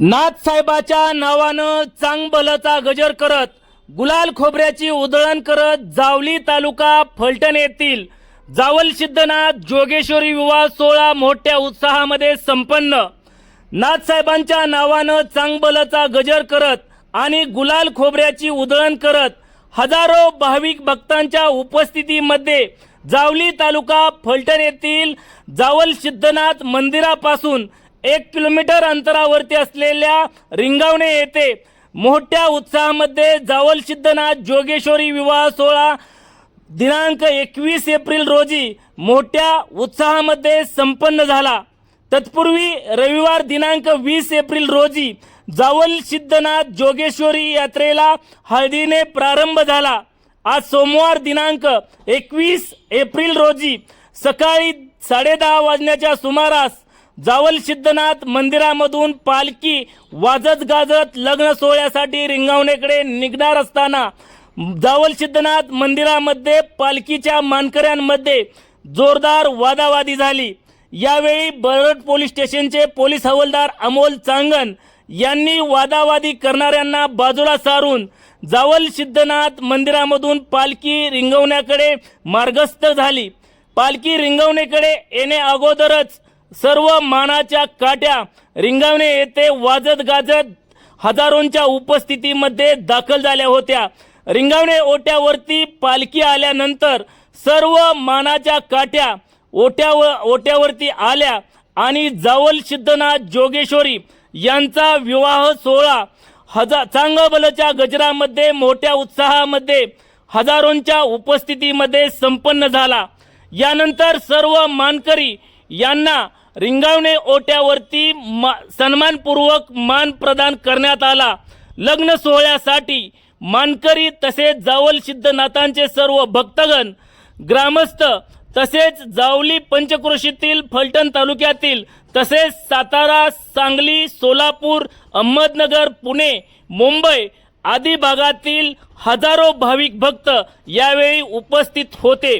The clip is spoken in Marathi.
नाथसाहेबाच्या नावानं चांगबलचा गजर करत गुलाल खोबऱ्याची उधळण करत जावली तालुका फलटण येथील जावल सिद्धनाथ जोगेश्वरी विवाह सोहळा मोठ्या उत्साहामध्ये संपन्न. नाथसाहेबांच्या नावानं चांगबलचा गजर करत आणि गुलाल खोबऱ्याची उधळण करत हजारो भाविक भक्तांच्या उपस्थितीमध्ये जावली तालुका फलटण येथील जावल सिद्धनाथ मंदिरापासून एक किलोमीटर अंतरावरती असलेल्या रिंगावणे येथे मोठ्या उत्साहामध्ये जावल सिद्धनाथ जोगेश्वरी विवाह सोहळा दिनांक एकवीस एप्रिल रोजी मोठ्या उत्साहामध्ये संपन्न झाला. तत्पूर्वी रविवार दिनांक वीस एप्रिल रोजी जावल सिद्धनाथ जोगेश्वरी यात्रेला हळदीने प्रारंभ झाला. आज सोमवार दिनांक एकवीस एप्रिल रोजी सकाळी साडेदहा वाजण्याच्या सुमारास जावल सिद्धनाथ मंदिरामधून पालखी वाजत गाजत लग्न सोहळ्यासाठी रिंगावण्याकडे निघणार असताना जावल सिद्धनाथ मंदिरामध्ये पालखीच्या मानकऱ्यांमध्ये जोरदार वादावादी झाली. यावेळी बरड पोलीस स्टेशनचे पोलीस हवालदार अमोल चांगन यांनी वादावादी करणाऱ्यांना बाजूला सारून जावल सिद्धनाथ मंदिरामधून पालखी रिंगवण्याकडे मार्गस्थ झाली. पालखी रिंगवण्याकडे येणे अगोदरच सर्व मानाच्या काट्या रिंगावणे येथे वाजत गाजत हजारोंच्या उपस्थितीमध्ये दाखल झाल्या होत्या. रिंगावणे ओट्यावरती पालखी आल्यानंतर सर्व मानाच्या काट्या ओट्यावर ओट्यावरती आल्या आणि जावल सिद्धनाथ जोगेश्वरी यांचा विवाह सोहळा हजार चांगबलच्या गजरामध्ये मोठ्या उत्साहामध्ये हजारोंच्या उपस्थितीमध्ये संपन्न झाला. यानंतर सर्व मानकरी यांना रिंगावणे ओट्यावरती मा सन्मानपूर्वक मान प्रदान करण्यात आला. लग्न सोहळ्यासाठी मानकरी तसेच जावल सिद्धनाथांचे सर्व भक्तगण ग्रामस्थ तसेच जावली पंचक्रोशीतील फलटण तालुक्यातील तसेच सातारा सांगली सोलापूर अहमदनगर पुणे मुंबई आदी भागातील हजारो भाविक भक्त यावेळी उपस्थित होते.